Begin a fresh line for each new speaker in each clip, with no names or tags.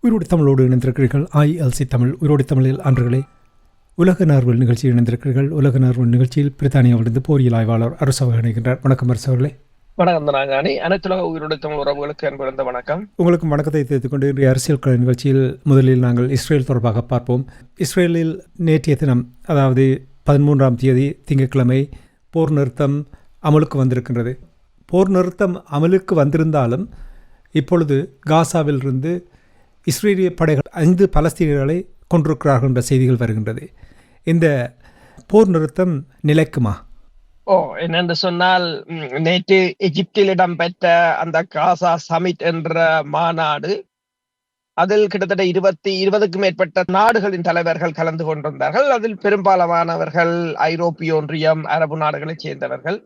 உயிரோடு தமிழோடு இணைந்திருக்கிறீர்கள். ஐஎல்சி தமிழ் உயிரோடு தமிழில் அன்றுகளே. உலக நார்வல் நிகழ்ச்சியில் இணைந்திருக்கிறீர்கள். உலக நார்வல் நிகழ்ச்சியில் பிரித்தானியாவிலிருந்து போரியல் ஆய்வாளர் அரசவர் இணைகின்றார். வணக்கம் அரசவர்களே.
வணக்கம் நாங்கானி அனைத்துலக உயிரோடு தமிழ் உறவுகளுக்கு அன்பிருந்த வணக்கம்.
உங்களுக்கும் வணக்கத்தை தெரிவித்துக் கொண்டு இன்றைய அரசியல் கலை நிகழ்ச்சியில் முதலில் நாங்கள் இஸ்ரேல் தொடர்பாக பார்ப்போம். இஸ்ரேலில் நேற்றைய தினம் அதாவது பதிமூன்றாம் தேதி திங்கட்கிழமை போர் நிறுத்தம் அமலுக்கு வந்திருக்கின்றது. போர் நிறுத்தம் அமலுக்கு வந்திருந்தாலும் இப்பொழுது காசாவிலிருந்து இஸ்ரேலிய படைகள் ஐந்து பலஸ்தீனர்களை கொண்டிருக்கிறார்கள் என்ற செய்திகள் வருகின்றது. இந்த போர் நிறுத்தம் நிலைக்குமா?
ஓ என்னென்று சொன்னால் நேற்று எகிப்தில் இடம்பெற்ற அந்த காசா சமிட் என்ற மாநாடு அதில் கிட்டத்தட்ட இருபத்தி இருபதுக்கும் மேற்பட்ட நாடுகளின் தலைவர்கள் கலந்து கொண்டிருந்தார்கள். அதில் பெரும்பாலானவர்கள் ஐரோப்பிய ஒன்றியம் அரபு நாடுகளைச் சேர்ந்தவர்கள்.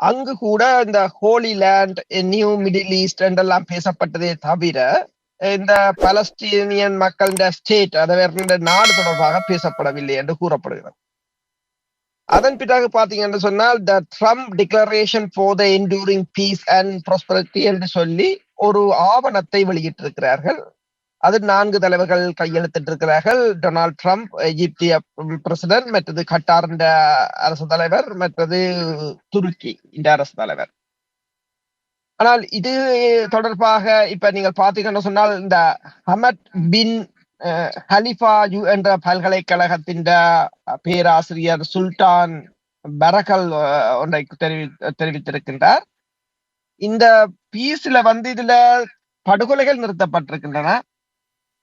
அங்கு கூட இந்த holy land new Middle East என்றெல்லாம் பேசப்பட்டதே தவிர இந்த பலஸ்தீனியன் மக்களின் ஸ்டேட் அதாவது நாடு தொடர்பாக பேசப்படவில்லை என்று கூறப்படுகிறது. அதன் பிறகு பாத்தீங்கன்னு சொன்னால் the Trump declaration for the enduring peace and prosperity என்று சொல்லி ஒரு ஆவணத்தை வெளியிட்டிருக்கிறார்கள். அது நான்கு தலைவர்கள் கையெழுத்திட்டிருக்கிறார்கள். டொனால்ட் ட்ரம்ப் எகிப்திய பிரசிடென்ட் மற்றது கட்டார் இந்த அரசு தலைவர் மற்றது துருக்கி இந்த அரசு தலைவர். ஆனால் இது தொடர்பாக இப்ப நீங்கள் பாத்தீங்கன்னு சொன்னால் இந்த ஹமத் பின் அஹ், ஹலிஃபா யு என்ற பல்கலைக்கழகத்தின் பேராசிரியர் சுல்தான் பரகல் ஒன்றை தெரிவி தெரிவித்திருக்கின்றார். இந்த பீஸ்ல வந்து இதுல படுகொலைகள் நிறுத்தப்பட்டிருக்கின்றன.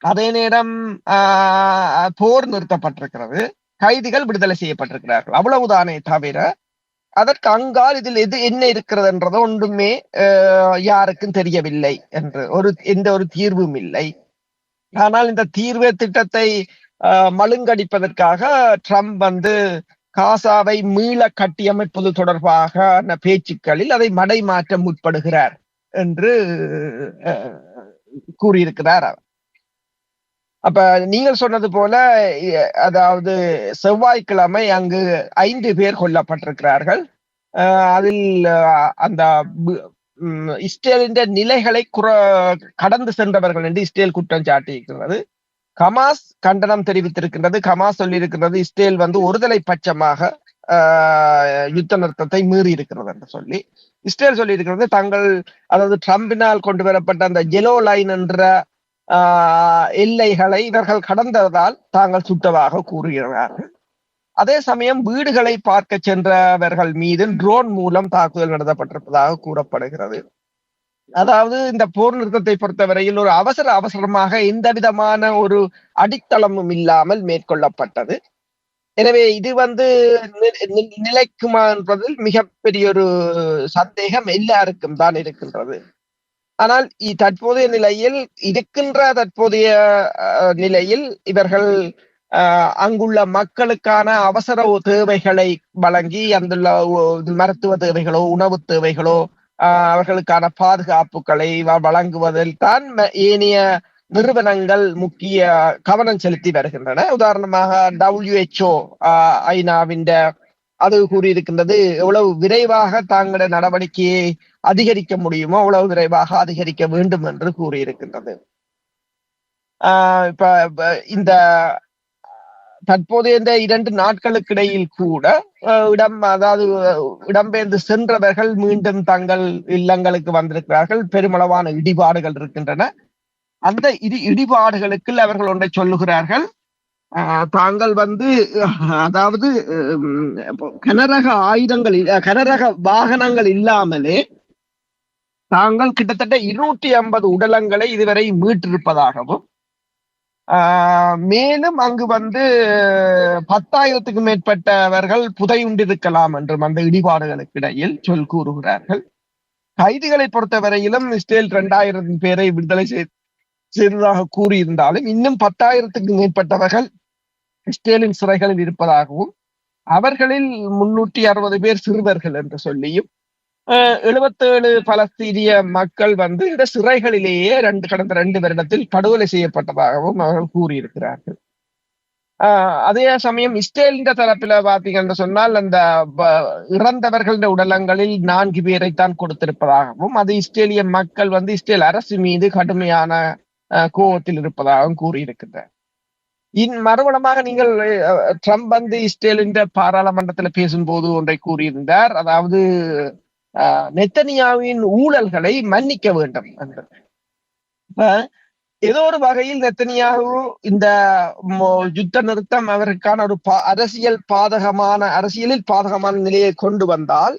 அதே நேரம் ஆஹ், போர் நிறுத்தப்பட்டிருக்கிறது. கைதிகள் விடுதலை செய்யப்பட்டிருக்கிறார்கள். அவ்வளவுதானே தவிர அதற்கு அங்கால் இதில் எது என்ன இருக்கிறது என்றது ஒன்றுமே யாருக்கும் தெரியவில்லை என்று ஒரு எந்த ஒரு தீர்வும் இல்லை. ஆனால் இந்த தீர்வு திட்டத்தை ஆஹ், மழுங்கடிப்பதற்காக ட்ரம்ப் வந்து காசாவை மீள கட்டியமைப்பது தொடர்பாக பேச்சுக்களில் அதை மடை மாற்ற முற்படுகிறார் என்று கூறியிருக்கிறார் அவர். அப்ப நீங்கள் சொன்னது போல அதாவது செவ்வாய்க்கிழமை அங்கு ஐந்து பேர் கொல்லப்பட்டிருக்கிறார்கள். ஆஹ் அதில் அந்த இஸ்ரேலின் நிலைகளை குற கடந்து சென்றவர்கள் என்று இஸ்ரேல் குற்றம் சாட்டியிருக்கிறது. கமாஸ் கண்டனம் தெரிவித்திருக்கின்றது. கமாஸ் சொல்லியிருக்கிறது இஸ்ரேல் வந்து ஒருதலை பட்சமாக ஆஹ், யுத்த நிறுத்தத்தை மீறி இருக்கிறது என்று சொல்லி. இஸ்ரேல் சொல்லியிருக்கிறது தங்கள் அதாவது ட்ரம்பினால் கொண்டு வரப்பட்ட அந்த ஜெலோ லைன் என்ற எல்லைகளை இவர்கள் கடந்ததால் தாங்கள் சுட்டதாக கூறுகிறார்கள். அதே சமயம் வீடுகளை பார்க்க சென்றவர்கள் மீது ட்ரோன் மூலம் தாக்குதல் நடத்தப்பட்டிருப்பதாக கூறப்படுகிறது. அதாவது இந்த போர் நிறுத்தத்தை பொறுத்தவரையில் ஒரு அவசர அவசரமாக எந்த விதமான ஒரு அடித்தளமும் இல்லாமல் மேற்கொள்ளப்பட்டது. எனவே இது வந்து நிலைக்குமா என்பதில் மிகப்பெரிய ஒரு சந்தேகம் எல்லாருக்கும் தான் இருக்கின்றது. ஆனால் தற்போதைய நிலையில் இருக்கின்ற தற்போதைய நிலையில் இவர்கள் அஹ், அங்குள்ள மக்களுக்கான அவசர தேவைகளை வழங்கி அங்குள்ள மருத்துவ தேவைகளோ உணவு தேவைகளோ ஆஹ் அவர்களுக்கான பாதுகாப்புகளை வழங்குவதில் தான் ஏனைய நிறுவனங்கள் முக்கிய கவனம் செலுத்தி வருகின்றன. உதாரணமாக டபிள்யூஹெச்ஓ ஐநாவின் அது கூறியிருக்கின்றது எவ்வளவு விரைவாக தாங்களுடைய நடவடிக்கையை அதிகரிக்க முடியுமோ அவ்வளவு விரைவாக அதிகரிக்க வேண்டும் என்று கூறியிருக்கின்றது. ஆஹ் இப்ப இந்த தற்போதைய இந்த இரண்டு நாட்களுக்கு இடையில் கூட இடம் அதாவது இடம்பெயர்ந்து சென்றவர்கள் மீண்டும் தங்கள் இல்லங்களுக்கு வந்திருக்கிறார்கள். பெருமளவான இடிபாடுகள் இருக்கின்றன. அந்த இடி இடிபாடுகளுக்கு அவர்கள் ஒன்றை சொல்லுகிறார்கள். தாங்கள் வந்து அதாவது கனரக ஆயுதங்கள் கனரக வாகனங்கள் இல்லாமலே தாங்கள் கிட்டத்தட்ட இருநூற்றி ஐம்பது உடலங்களை இதுவரை மீட்டிருப்பதாகவும் ஆஹ், மேலும் அங்கு வந்து பத்தாயிரத்துக்கும் மேற்பட்டவர்கள் புதையுண்டிருக்கலாம் என்றும் அந்த இடிபாடுகளுக்கு இடையில் சொல் கூறுகிறார்கள். கைதிகளை பொறுத்தவரையிலும் இஸ்ரேல் இரண்டாயிரம் பேரை விடுதலை செய்ததாக கூறியிருந்தாலும் இன்னும் பத்தாயிரத்துக்கும் மேற்பட்டவர்கள் இஸ்ரேலின் சிறைகளில் இருப்பதாகவும் அவர்களில் முன்னூற்றி அறுபது பேர் சிறுவர்கள் என்று சொல்லியும் எழுபத்தேழு பலஸ்தீனிய மக்கள் வந்து இந்த சிறைகளிலேயே ரெண்டு கடந்த ரெண்டு வருடத்தில் படுகொலை செய்யப்பட்டதாகவும் அவர்கள் கூறியிருக்கிறார்கள். ஆஹ் அதே சமயம் இஸ்ரேலின் தரப்பில பாத்தீங்கன்னு சொன்னால் அந்த இறந்தவர்களின் உடலங்களில் நான்கு பேரைத்தான் கொடுத்திருப்பதாகவும் அது இஸ்ரேலிய மக்கள் வந்து இஸ்ரேல் அரசு மீது கடுமையான கோபத்தில் இருப்பதாகவும் கூறியிருக்கிறார் இன் மறுபடமாக நீங்கள் அஹ், ட்ரம்ப் வந்து இஸ்ரேலின் பாராளுமன்றத்தில் பேசும்போது ஒன்றை கூறியிருந்தார். அதாவது நெத்தனியாவின் ஊழல்களை மன்னிக்க வேண்டும் ஏதோ ஒரு வகையில் நெத்தனியாவு இந்த யுத்த நிறுத்தம் அவருக்கான ஒரு அரசியல் பாதகமான அரசியலில் பாதகமான நிலையை கொண்டு வந்தால்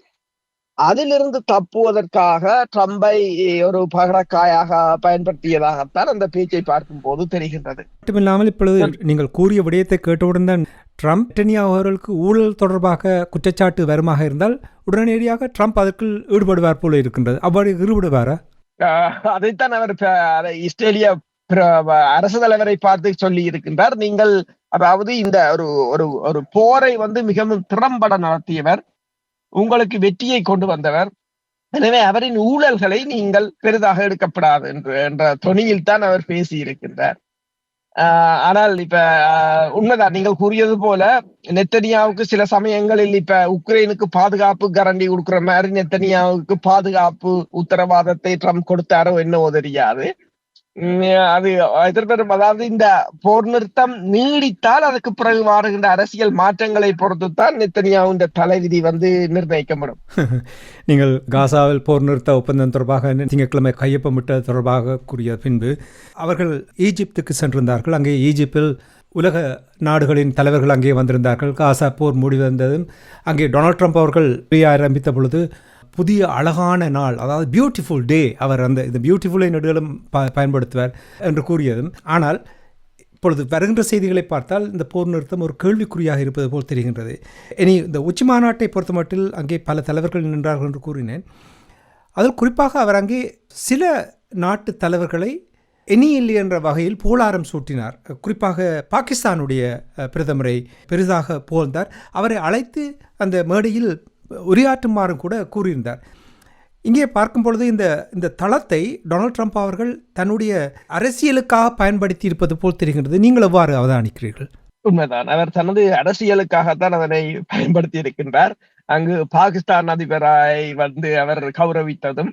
அதிலிருந்து தப்புவதற்காக ட்ரம்பை ஒரு பகடக்காயாக பயன்படுத்தியதாகத்தான் அந்த பேச்சை பார்க்கும் போது தெரிகின்றது.
மட்டுமில்லாமல் இப்பொழுது நீங்கள் கூறிய விடயத்தை கேட்டவுடன் தான் ட்ரம்ப் டெனியா அவர்களுக்கு ஊழல் தொடர்பாக குற்றச்சாட்டு வருமாக இருந்தால் உடனடியாக ட்ரம்ப் அதற்குள் ஈடுபடுவார் போல இருக்கின்றது. அவ்வாறு ஈடுபடுவாரா?
ஆஹ் அதைத்தான் அவர் அதை இஸ்ரேலிய பிர- அரசு தலைவரை பார்த்து சொல்லி இருக்கின்றார். நீங்கள் அதாவது இந்த ஒரு ஒரு ஒரு போரை வந்து மிகவும் திறம்பட நடத்தியவர் உங்களுக்கு வெற்றியை கொண்டு வந்தவர். எனவே அவரின் ஊழல்களை நீங்கள் பெரிதாக எடுக்கப்படாது என்று என்ற தொனியில் தான் அவர் பேசி இருக்கின்றார் ஆனால் இப்ப உண்மைதான். நீங்கள் கூறியது போல நெத்தனியாவுக்கு சில சமயங்களில் இப்ப உக்ரைனுக்கு பாதுகாப்பு கரண்டி கொடுக்கிற மாதிரி நெத்தனியாவுக்கு பாதுகாப்பு உத்தரவாதத்தை ட்ரம்ப் கொடுத்தாரோ என்னவோ தெரியாது. அது எதிர்பெறும் அதாவது இந்த போர் நிறுத்தம் நீடித்தால் அதுக்கு பிறகு வாடுகின்ற அரசியல் மாற்றங்களை பொறுத்துத்தான் இந்த தலைவிதி வந்து நிர்ணயிக்கப்படும்
நீங்கள் காசாவில் போர் நிறுத்த ஒப்பந்தம் தொடர்பாக திங்கட்கிழமை கையொப்பமிட்ட தொடர்பாக கூறிய பின்பு அவர்கள் ஈஜிப்துக்கு சென்றிருந்தார்கள் அங்கே ஈஜிப்தில் உலக நாடுகளின் தலைவர்கள் அங்கே வந்திருந்தார்கள் காசா போர் முடிவந்ததும் அங்கே டொனால்ட் ட்ரம்ப் அவர்கள் ஆரம்பித்த பொழுது புதிய அழகான நாள் அதாவது பியூட்டிஃபுல் டே அவர் அந்த இந்த பியூட்டிஃபுல்லை நெடுகளும் ப பயன்படுத்துவார் என்று கூறியதும். ஆனால் இப்பொழுது வருகின்ற செய்திகளை பார்த்தால் இந்த போர் நிறுத்தம் ஒரு கேள்விக்குறியாக இருப்பது போல் தெரிகின்றது. இனி இந்த உச்சி மாநாட்டை பொறுத்த மட்டில் அங்கே பல தலைவர்கள் நின்றார்கள் என்று கூறினேன். அதில் குறிப்பாக அவர் அங்கே சில நாட்டு தலைவர்களை இனி இல்லை என்ற வகையில் புகழாரம் சூட்டினார். குறிப்பாக பாகிஸ்தானுடைய பிரதமரை பெரிதாக புகழ்ந்தார். அவரை அழைத்து அந்த மேடையில் உரையாற்றுமாறும் கூட கூறியிருந்தார். இங்கே பார்க்கும் பொழுது இந்த இந்த தளத்தை டொனால்ட் ட்ரம்ப் அவர்கள் தன்னுடைய அரசியலுக்காக பயன்படுத்தி இருப்பது போல் தெரிகின்றது. நீங்கள் எவ்வாறு அவதானிக்கிறீர்கள்?
உண்மைதான். அவர் தனது அரசியலுக்காகத்தான் அதனை பயன்படுத்தி இருக்கின்றார் அங்கு பாகிஸ்தான் அதிபராய் வந்து அவர் கௌரவித்ததும்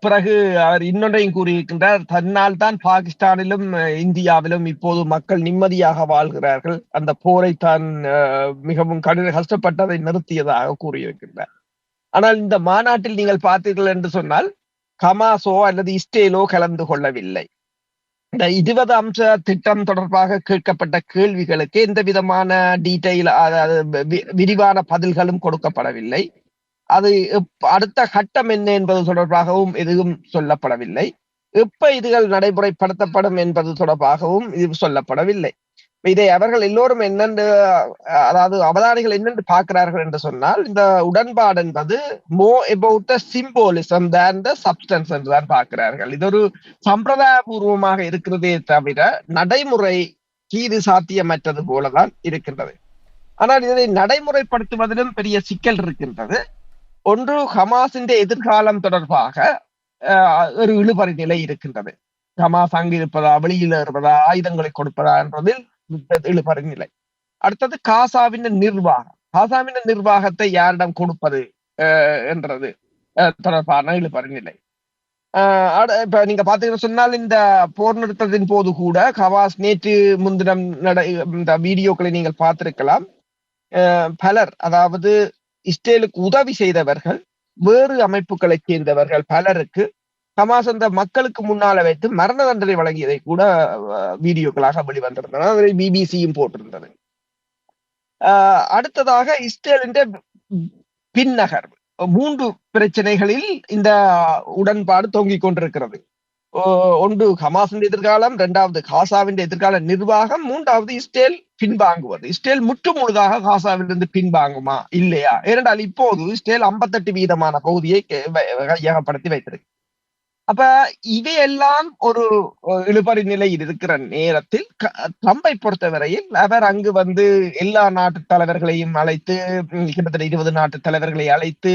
பிறகு அவர் இன்னொன்றையும் கூறியிருக்கின்றார் தன்னால் தான் பாகிஸ்தானிலும் இந்தியாவிலும் இப்போது மக்கள் நிம்மதியாக வாழ்கிறார்கள். அந்த போரை தான் மிகவும் கடின கஷ்டப்பட்டதை நிறுத்தியதாக கூறியிருக்கின்றார். ஆனால் இந்த மாநாட்டில் நீங்கள் பார்த்தீர்கள் என்று சொன்னால் ஹமாஸோ அல்லது இஸ்ரேலோ கலந்து கொள்ளவில்லை. இந்த இருபது அம்ச திட்டம் தொடர்பாக கேட்கப்பட்ட கேள்விகளுக்கு எந்த விதமான டீட்டெயில் வி- விரிவான பதில்களும் கொடுக்கப்படவில்லை. அது அடுத்த கட்டம் என்ன என்பது தொடர்பாகவும் எதுவும் சொல்லப்படவில்லை. எப்ப இதுகள் நடைமுறைப்படுத்தப்படும் என்பது தொடர்பாகவும் இது சொல்லப்படவில்லை. இதை அவர்கள் எல்லோரும் என்னென்று அதாவது அவதானிகள் என்னென்று பார்க்கிறார்கள் என்று சொன்னால் இந்த உடன்பாடு என்பது மோ about the சிம்போலிசம் than the substance என்றுதான் பார்க்கிறார்கள். இது ஒரு சம்பிரதாயபூர்வமாக இருக்கிறதே தவிர நடைமுறை கீது சாத்தியமற்றது போலதான் இருக்கின்றது. ஆனால் இதை நடைமுறைப்படுத்துவதிலும் பெரிய சிக்கல் இருக்கின்றது. ஒன்று ஹமாஸின் எதிர்காலம் தொடர்பாக ஒரு இழுபறி நிலை இருக்கின்றது. ஹமாஸ் அங்கு இருப்பதா வெளியில் இருப்பதா ஆயுதங்களை கொடுப்பதா என்பதில் இழுபறி நிலை. அடுத்தது காசாவின் நிர்வாகம். காசாவின் நிர்வாகத்தை யாரிடம் கொடுப்பது அஹ், என்றது தொடர்பான இழுபறி நிலை. ஆஹ் அட- இப்ப நீங்க பாத்தீங்கன்னா சொன்னால் இந்த போர் நிறுத்தத்தின் போது கூட கவாஸ் நேற்று முன்தினம் நட இந்த வீடியோக்களை நீங்கள் பார்த்திருக்கலாம். ஆஹ் பலர் அதாவது இஸ்ரேலுக்கு உதவி செய்தவர்கள் வேறு அமைப்புகளைச் சேர்ந்தவர்கள் பலருக்கு ஹமாஸ் அந்த மக்களுக்கு முன்னால வைத்து மரண தண்டனை வழங்கியதை கூட வீடியோக்களாக வெளிவந்திருந்தன. அதை பிபிசியும் போட்டிருந்தது. ஆஹ் அடுத்ததாக இஸ்ரேலின் பின்னகர் மூன்று பிரச்சனைகளில் இந்த உடன்பாடு தொங்கிக் கொண்டிருக்கிறது. ஒன்று ஹமாஸின் எதிர்காலம் இரண்டாவது காசாவின் எதிர்கால நிர்வாகம் மூன்றாவது இஸ்ரேல் பின்வாங்குவது. இஸ்ரேல் முற்று முழுதாக காசாவிலிருந்து பின்வாங்குமா? இல்லையா? ஏனென்றால் இப்போது இஸ்ரேல் 58 வீதமான பகுதியை கே- கையகப்படுத்தி வைத்திருக்கு. அப்ப இவையெல்லாம் ஒரு ஒரு இழுபறி நிலை இருக்கிற நேரத்தில் க- ட்ரம்பை பொறுத்தவரையில் அவர் அங்கு வந்து எல்லா நாட்டு தலைவர்களையும் அழைத்து கிட்டத்தட்ட இருபது நாட்டு தலைவர்களை அழைத்து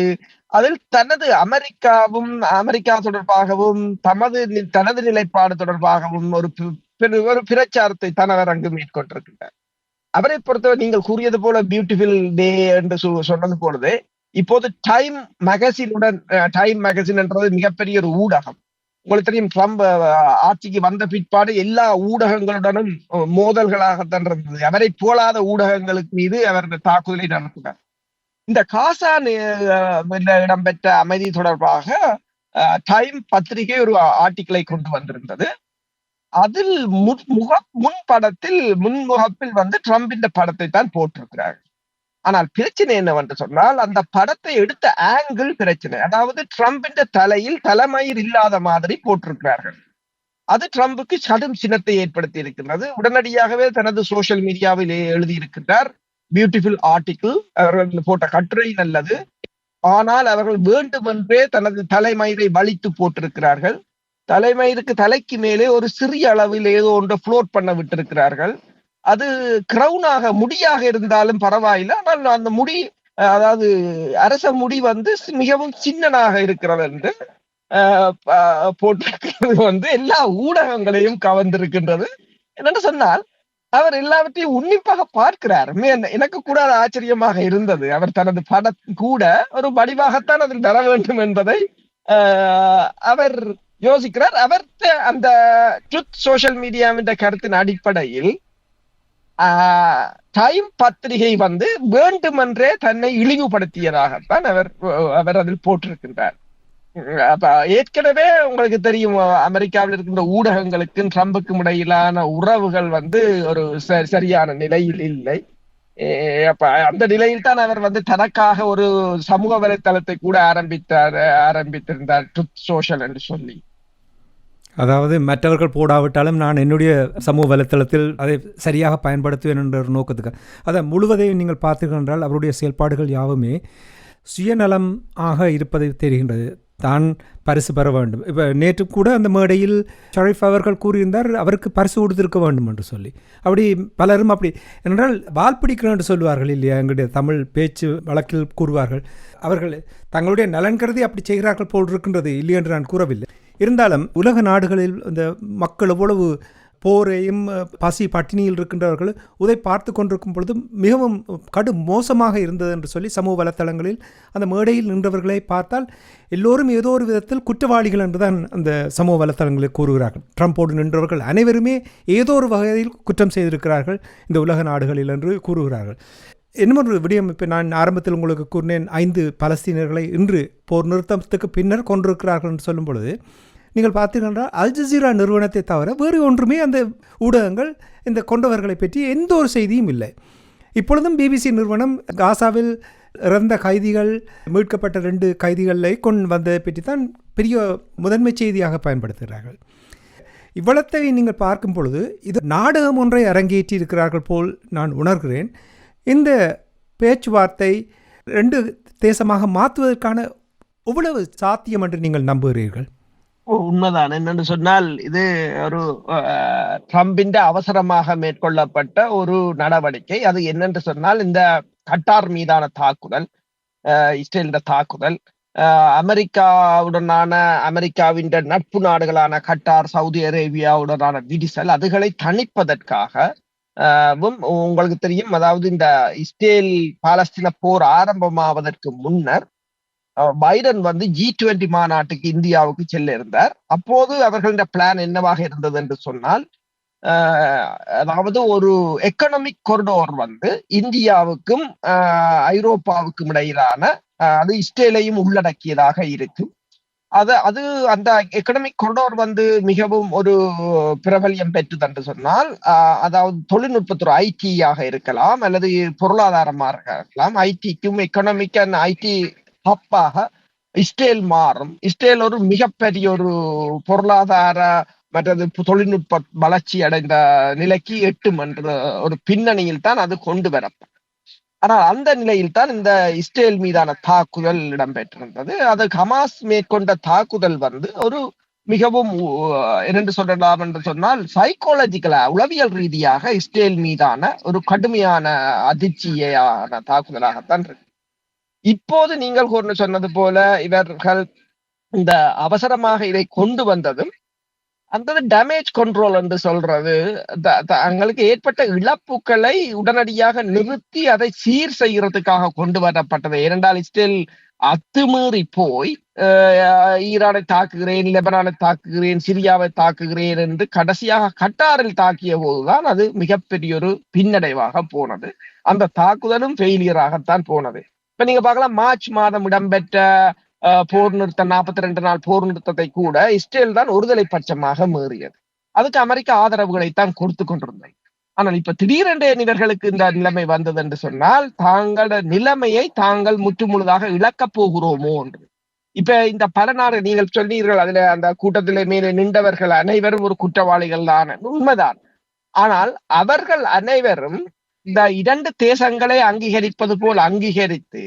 அதில் தனது அமெரிக்காவும் அமெரிக்கா தொடர்பாகவும் தமது தனது நிலைப்பாடு தொடர்பாகவும் ஒரு ஒரு பிரச்சாரத்தை தான் அவர் அங்கு மேற்கொண்டிருக்கின்றார். அவரை பொறுத்தவரை நீங்கள் கூறியது போல பியூட்டிஃபுல் டே என்று சொ- சொன்னது போலவே இப்போது டைம் மேகசினுடன் டைம் மேகசின் என்றது மிகப்பெரிய ஒரு ஊடகம். உங்களுக்கு தெரியும் ட்ரம்ப் ஆட்சிக்கு வந்த பிற்பாடு எல்லா ஊடகங்களுடனும் மோதல்களாகத்தான் இருந்தது. அவரை போலாத ஊடகங்களுக்கு மீது அவர் இந்த தாக்குதலை நடத்தினார். இந்த காசா இந்த இடம்பெற்ற அமைதி தொடர்பாக டைம் பத்திரிகை ஒரு ஆர்டிக்கிளை கொண்டு வந்திருந்தது. அதில் முன் முக முன் படத்தில் முன்முகப்பில் வந்து ட்ரம்பின் படத்தை தான் போட்டிருக்கிறார். ஆனால் பிரச்சனை என்னவென்று சொன்னால் அந்த படத்தை எடுத்த ஆங்கிள் பிரச்சனை. அதாவது ட்ரம்பின் தலையில் தலைமயிர் இல்லாத மாதிரி போட்டிருக்கிறார்கள். அது ட்ரம்புக்கு சடும் சினத்தை ஏற்படுத்தி இருக்கின்றது உடனடியாகவே தனது சோசியல் மீடியாவில் எழுதியிருக்கின்றார் பியூட்டிஃபுல் ஆர்டிக்கிள் அவர்கள் போட்ட கட்டுரை நல்லது. ஆனால் அவர்கள் வேண்டுமென்றே தனது தலைமயிரை வலித்து போட்டிருக்கிறார்கள். தலைமயிருக்கு தலைக்கு மேலே ஒரு சிறிய அளவில் ஏதோ ஒன்று ஃப்ளோட் பண்ண விட்டிருக்கிறார்கள். அது கிரவுனாக முடியாக இருந்தாலும் பரவாயில்லை. ஆனால் அந்த முடி அதாவது அரச முடி வந்து மிகவும் சின்னனாக இருக்கிறது என்று போட்டிருக்கிறது வந்து எல்லா ஊடகங்களையும் கவர்ந்திருக்கின்றது. என்னென்னு சொன்னால் அவர் எல்லாவற்றையும் உன்னிப்பாக பார்க்கிறார். எனக்கு கூட அது ஆச்சரியமாக இருந்தது. அவர் தனது பட கூட ஒரு வடிவாகத்தான் அதில் தர வேண்டும் என்பதை ஆஹ், அவர் யோசிக்கிறார். அவர் அந்த ட்ருத் சோஷியல் மீடியாவின் கருத்தின் அடிப்படையில் டைம் பத்திரிகை வந்து வேண்டுமென்றே தன்னை இழிவுபடுத்தியதாகத்தான் அவர் அவர் அதில் போட்டிருக்கின்றார். அப்ப ஏற்கனவே உங்களுக்கு தெரியும் அமெரிக்காவில் இருக்கின்ற ஊடகங்களுக்கும் ட்ரம்புக்கும் இடையிலான உறவுகள் வந்து ஒரு ச- சரியான நிலையில் இல்லை. அப்ப அந்த நிலையில் தான் அவர் வந்து தனக்காக ஒரு சமூக வலைத்தளத்தை கூட ஆரம்பித்தார் ஆரம்பித்திருந்தார் ட்ருத் சோஷியல் என்று சொல்லி.
அதாவது மற்றவர்கள் போடாவிட்டாலும் நான் என்னுடைய சமூக வலைத்தளத்தில் அதை சரியாக பயன்படுத்துவேன் என்ற ஒரு நோக்கத்துக்கு. அதை முழுவதையும் நீங்கள் பார்த்தீர்கள் என்றால் அவருடைய செயல்பாடுகள் யாவுமே சுயநலம் ஆக இருப்பதை தெரிகின்றது. தான் பரிசு பெற வேண்டும். இப்போ நேற்று கூட அந்த மேடையில் ஷரீஃப் அவர்கள் கூறியிருந்தார் அவருக்கு பரிசு கொடுத்திருக்க வேண்டும் என்று சொல்லி. அப்படி பலரும் அப்படி. என்றால் வால் பிடிக்கிறோம் என்று சொல்லுவார்கள் இல்லையா? எங்களுடைய தமிழ் பேச்சு வழக்கில் கூறுவார்கள். அவர்கள் தங்களுடைய நலன் கருதி அப்படி செய்கிறார்கள் போல் இருக்கின்றது இல்லை என்று நான் கூறவில்லை. இருந்தாலும் உலக நாடுகளில் இந்த மக்கள் எவ்வளவு போரையும் பசி பட்டினியில் இருக்கின்றவர்கள் உதை பார்த்து கொண்டிருக்கும் பொழுது மிகவும் கடும் மோசமாக இருந்தது என்று சொல்லி சமூக வலைத்தளங்களில் அந்த மேடையில் நின்றவர்களை பார்த்தால் எல்லோரும் ஏதோ ஒரு விதத்தில் குற்றவாளிகள் என்றுதான் அந்த சமூக வலைத்தளங்களில் கூறுகிறார்கள். ட்ரம்போடு நின்றவர்கள் அனைவருமே ஏதோ ஒரு வகையில் குற்றம் செய்திருக்கிறார்கள் இந்த உலக நாடுகளில் என்று கூறுகிறார்கள். இன்னொரு விடயம் இப்போ நான் ஆரம்பத்தில் உங்களுக்கு கூறினேன் ஐந்து பலஸ்தீனர்களை இன்று போர் நிறுத்தத்துக்கு பின்னர் கொண்டிருக்கிறார்கள் என்று சொல்லும் பொழுது நீங்கள் பார்த்தீர்கள் அல் ஜசீரா நிறுவனத்தை தவிர வேறு ஒன்றுமே அந்த ஊடகங்கள் இந்த கொண்டவர்களை பற்றி எந்த ஒரு செய்தியும் இல்லை. இப்பொழுதும் பிபிசி நிறுவனம் காசாவில் இறந்த கைதிகள் மீட்கப்பட்ட ரெண்டு கைதிகளை கொண்டு வந்ததை பற்றி தான் பெரிய முதன்மை செய்தியாக பயன்படுத்துகிறார்கள். இவ்வளத்தை நீங்கள் பார்க்கும் பொழுது இது நாடகம் ஒன்றை அரங்கேற்றி இருக்கிறார்கள் போல் நான் உணர்கிறேன். இந்த பேச்சுவார்த்தை ரெண்டு தேசமாக மாற்றுவதற்கான எவ்வளவு சாத்தியம் என்று நீங்கள் நம்புகிறீர்கள்?
உண்மைதான். என்னன்னு சொன்னால் இது ஒரு ட்ரம்பின் அவசரமாக மேற்கொள்ளப்பட்ட ஒரு நடவடிக்கை. அது என்னென்று சொன்னால் இந்த கட்டார் மீதான தாக்குதல் இஸ்ரேலிட தாக்குதல் அமெரிக்காவுடனான அமெரிக்காவின் நட்பு நாடுகளான கட்டார் சவுதி அரேபியாவுடனான விரிசல் அதுகளை தணிப்பதற்காக உங்களுக்கு தெரியும் அதாவது இந்த இஸ்ரேல் பாலஸ்தீன போர் ஆரம்பமாவதற்கு முன்னர் பைடன் வந்து ஜி டுவெண்டி மாநாட்டுக்கு இந்தியாவுக்கு செல்ல இருந்தார். அப்போது அவர்களின் பிளான் என்னவாக இருந்தது என்று சொன்னால் அதாவது ஒரு எக்கனாமிக் கொரிடோர் வந்து இந்தியாவுக்கும் ஐரோப்பாவுக்கும் இடையிலான அது இஸ்ரேலையும் உள்ளடக்கியதாக இருக்கும். அது அது அந்த எக்கனாமிக் கொரிடோர் வந்து மிகவும் ஒரு பிரபல்யம் பெற்றது என்று சொன்னால் ஆஹ், அதாவது தொழில்நுட்பத்துறை ஐடியாக இருக்கலாம் அல்லது பொருளாதாரமாக இருக்கலாம். ஐடிக்கும் எக்கனாமிக் அண்ட் ஐடி ஹப்பாக இஸ்ரேல் மாறும். இஸ்ரேல் ஒரு மிகப்பெரிய ஒரு பொருளாதார மற்றது தொழில்நுட்ப வளர்ச்சி அடைந்த நிலைக்கு எட்டும் என்ற ஒரு பின்னணியில் தான் அது கொண்டு வரப்படும் ஆனால் அந்த நிலையில் தான் இந்த இஸ்ரேல் மீதான தாக்குதல் இடம்பெற்றிருந்தது. அது ஹமாஸ் மேற்கொண்ட தாக்குதல் வந்து ஒரு மிகவும் என்று சொல்லலாம் என்று சொன்னால் சைக்காலஜிக்கலா உளவியல் ரீதியாக இஸ்ரேல் மீதான ஒரு கடுமையான அதிர்ச்சியான தாக்குதலாகத்தான் இருக்கு. இப்போது நீங்கள் கூர்ந்து சொன்னது போல இவர்கள் இந்த அவசரமாக இதை கொண்டு வந்ததும் அந்த டேமேஜ் கண்ட்ரோல் என்று சொல்றது த- த- தங்களுக்கு ஏற்பட்ட இழப்புகளை உடனடியாக நிறுத்தி அதை சீர் செய்யறதுக்காக கொண்டு வரப்பட்டது. ஏனென்றால் ஸ்டில் அத்துமீறி போய் ஈரானை தாக்குகிறேன் லெபனானை தாக்குகிறேன் சிரியாவை தாக்குகிறேன் என்று கடைசியாக கட்டாரில் தாக்கிய போதுதான் அது மிகப்பெரிய ஒரு பின்னடைவாக போனது. அந்த தாக்குதலும் ஃபெயிலியராகத்தான் போனது. இப்ப நீங்க பார்க்கலாம் மார்ச் மாதம் இடம்பெற்ற போர் நிறுத்த நாற்பத்தி ரெண்டு நாள் போர் நிறுத்தத்தை கூட இஸ்ரேல் தான் ஒருதலை பட்சமாக மீறியது. அதுக்கு அமெரிக்க ஆதரவுகளைத்தான் கொடுத்து கொண்டிருந்தது. ஆனால் இப்ப திடீரென்று இவர்களுக்கு இந்த நிலைமை வந்தது என்று சொன்னால் தாங்கள நிலைமையை தாங்கள் முற்றுமுழுதாக இழக்கப் போகிறோமோ என்று. இப்ப இந்த பல நாடு நீங்கள் சொன்னீர்கள் அதுல அந்த கூட்டத்திலே மேலே நின்றவர்கள் அனைவரும் ஒரு குற்றவாளிகள் தான் உண்மைதான். ஆனால் அவர்கள் அனைவரும் இந்த இரண்டு தேசங்களை அங்கீகரிப்பது போல் அங்கீகரித்து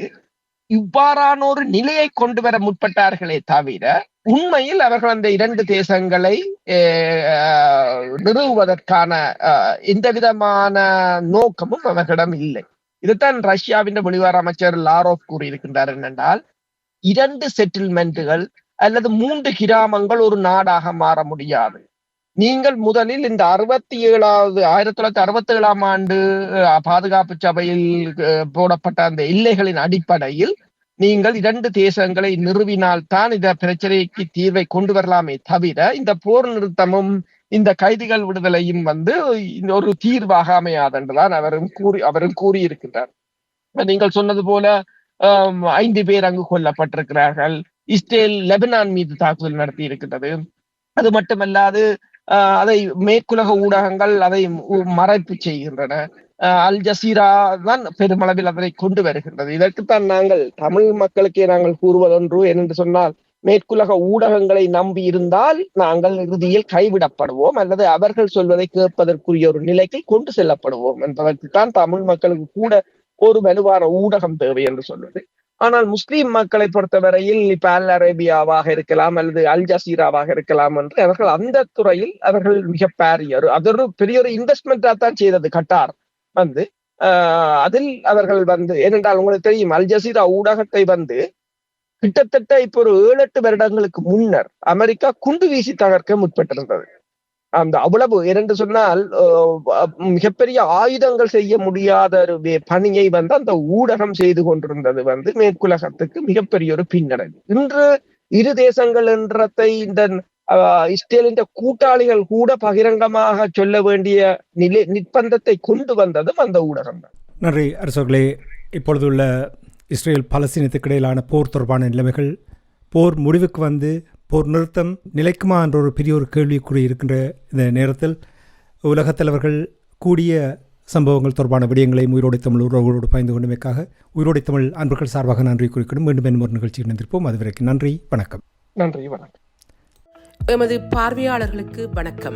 இவ்வாறான ஒரு நிலையை கொண்டு வர முற்பட்டார்களே தவிர உண்மையில் அவர்கள் அந்த இரண்டு தேசங்களை அஹ், நிறுவுவதற்கான அஹ், எந்த விதமான நோக்கமும் அவர்களிடம் இல்லை. இதுதான் ரஷ்யாவின் வெளிவார அமைச்சர் லாரோவ் கூறியிருக்கின்றார் என்னென்றால் இரண்டு செட்டில்மெண்ட்டுகள் அல்லது மூன்று கிராமங்கள் ஒரு நாடாக மாற முடியாது. நீங்கள் முதலில் இந்த அறுபத்தி ஏழாவது ஆயிரத்தி தொள்ளாயிரத்தி அறுபத்தி ஏழாம் ஆண்டு பாதுகாப்பு சபையில் போடப்பட்ட அந்த எல்லைகளின் அடிப்படையில் நீங்கள் இரண்டு தேசங்களை நிறுவினால் தான் இந்த பிரச்சனைக்கு தீர்வை கொண்டு வரலாமே தவிர இந்த போர் நிறுத்தமும் இந்த கைதிகள் விடுதலையும் வந்து ஒரு தீர்வாக அமையாது என்றுதான் அவரும் கூறி அவரும் கூறியிருக்கின்றார். நீங்கள் சொன்னது போல ஐந்து பேர் அங்கு கொல்லப்பட்டிருக்கிறார்கள். இஸ்ரேல் லெபனான் மீது தாக்குதல் நடத்தி இருக்கின்றது அது மட்டுமல்லாது அதை மேற்குலக ஊடகங்கள் அதை மறைப்பு செய்கின்றன. அல் ஜசீரா தான் பெருமளவில் அதனை கொண்டு வருகின்றது. இதற்குத்தான் நாங்கள் தமிழ் மக்களுக்கே நாங்கள் கூறுவதொன்று என்று சொன்னால் மேற்குலக ஊடகங்களை நம்பி இருந்தால் நாங்கள் இறுதியில் கைவிடப்படுவோம் அல்லது அவர்கள் சொல்வதை கேட்பதற்குரிய ஒரு நிலைக்கு கொண்டு செல்லப்படுவோம் என்பதற்குத்தான் தமிழ் மக்களுக்கு கூட ஒரு வலுவான ஊடகம் தேவை என்று சொல்வது. ஆனால் முஸ்லீம் மக்களை பொறுத்தவரையில் இப்ப அல் அரேபியாவாக இருக்கலாம் அல்லது அல் ஜசீராவாக இருக்கலாம் என்று அவர்கள் அந்த துறையில் அவர்கள் மிக பாரிய ஒரு அது ஒரு பெரிய ஒரு இன்வெஸ்ட்மெண்டா தான் செய்தது. கட்டார் வந்து ஆஹ் அதில் அவர்கள் வந்து ஏனென்றால் உங்களுக்கு தெரியும் அல் ஜசீரா ஊடகத்தை வந்து கிட்டத்தட்ட இப்போ ஒரு ஏழு எட்டு வருடங்களுக்கு முன்னர் அமெரிக்கா குண்டு வீசி தகர்க்க முற்பட்டிருந்தது. அந்த அவ்வளவு என்று சொன்னால் மிகப்பெரிய ஆயுதங்கள் செய்ய முடியாத ஒரு பணியை வந்து அந்த ஊடகம் செய்து கொண்டிருந்தது வந்து மேற்குலகத்துக்கு மிகப்பெரிய ஒரு பின்னடைவு. இன்று இரு தேசங்கள் என்றதை இந்த இஸ்ரேலின் கூட்டாளிகள் கூட பகிரங்கமாக சொல்ல வேண்டிய நிலை நிர்பந்தத்தை கொண்டு வந்ததும் அந்த ஊடகம் தான்.
நன்றி அரசர்களே. இப்பொழுதுள்ள இஸ்ரேல் பலஸ்தீனத்துக்கு இடையிலான போர் தொடர்பான நிலைமைகள் போர் முடிவுக்கு வந்து போர் நிறுத்தம் நிலைக்குமா என்ற ஒரு பெரிய ஒரு கேள்விக்குறி இருக்கின்ற இந்த நேரத்தில் உலகத் தலைவர்கள் கூடிய சம்பவங்கள் தொடர்பான விடயங்களை உயிரோடை தமிழ் உறவுகளோடு பயந்து கொண்டமைக்காக உயிரோடை தமிழ் அன்புகள் சார்பாக நன்றி குறிக்கணும் மீண்டும் என்பது ஒரு நிகழ்ச்சி இணைந்திருப்போம். அதுவரைக்கும் நன்றி வணக்கம்.
நன்றி வணக்கம்.
எமது பார்வையாளர்களுக்கு வணக்கம்.